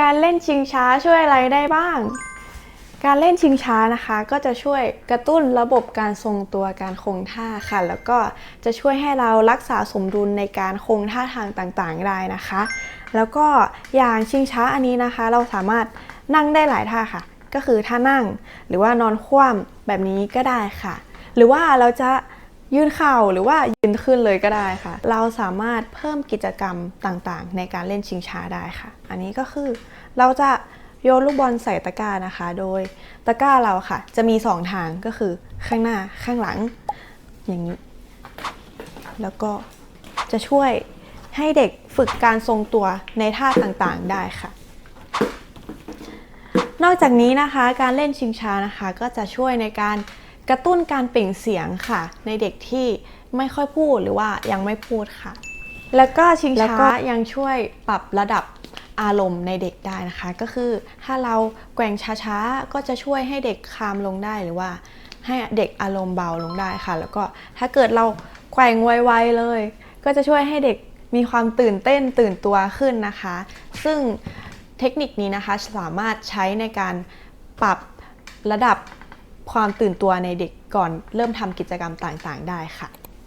การเล่นชิงช้าช่วยอะไรได้บ้าง การเล่นชิงช้านะคะ ก็จะช่วยกระตุ้นระบบการทรงตัวการคงท่าค่ะ แล้วก็จะช่วยให้เรารักษาสมดุลในการคงท่าทางต่างๆ ได้นะคะ แล้วก็อย่างชิงช้าอันนี้นะคะ เราสามารถนั่งได้หลายท่าค่ะ ก็คือท่านั่ง หรือว่านอนคว่ำแบบนี้ก็ได้ค่ะ หรือว่าเราจะ ยืนเข่าหรือว่ายืนขึ้นเลยก็ได้ค่ะ เราสามารถเพิ่มกิจกรรมต่างๆ ในการเล่นชิงช้าได้ค่ะ อันนี้ก็คือเราจะโยนลูกบอลใส่ตะกร้านะคะ โดยตะกร้าเราค่ะ จะมี 2 ทางก็คือข้างหน้าข้างหลังอย่างนี้ แล้วก็จะช่วยให้เด็กฝึกการทรงตัวในท่าต่างๆได้ค่ะ นอกจากนี้นะคะการเล่นชิงช้านะคะ ก็จะช่วยในการ กระตุ้นการเปล่งเสียงค่ะ ในเด็กที่ไม่ค่อยพูดหรือว่ายังไม่พูดค่ะ แล้วก็ชิงแล้วช้าก็ยังช่วยปรับระดับอารมณ์ในเด็กได้นะคะ ก็คือถ้าเราแกว่งช้าๆ ก็จะช่วยให้เด็กคามลงได้หรือว่า ให้เด็กอารมณ์เบาลงได้ค่ะ แล้วก็ถ้าเกิดเราแกว่งไวๆเลย ก็จะช่วยให้เด็กมีความตื่นเต้นตื่นตัวขึ้นนะคะ ซึ่งเทคนิคนี้นะคะสามารถใช้ในการปรับระดับ ความตื่นตัวในเด็กก่อนเริ่มทำกิจกรรมต่างๆ ได้ค่ะ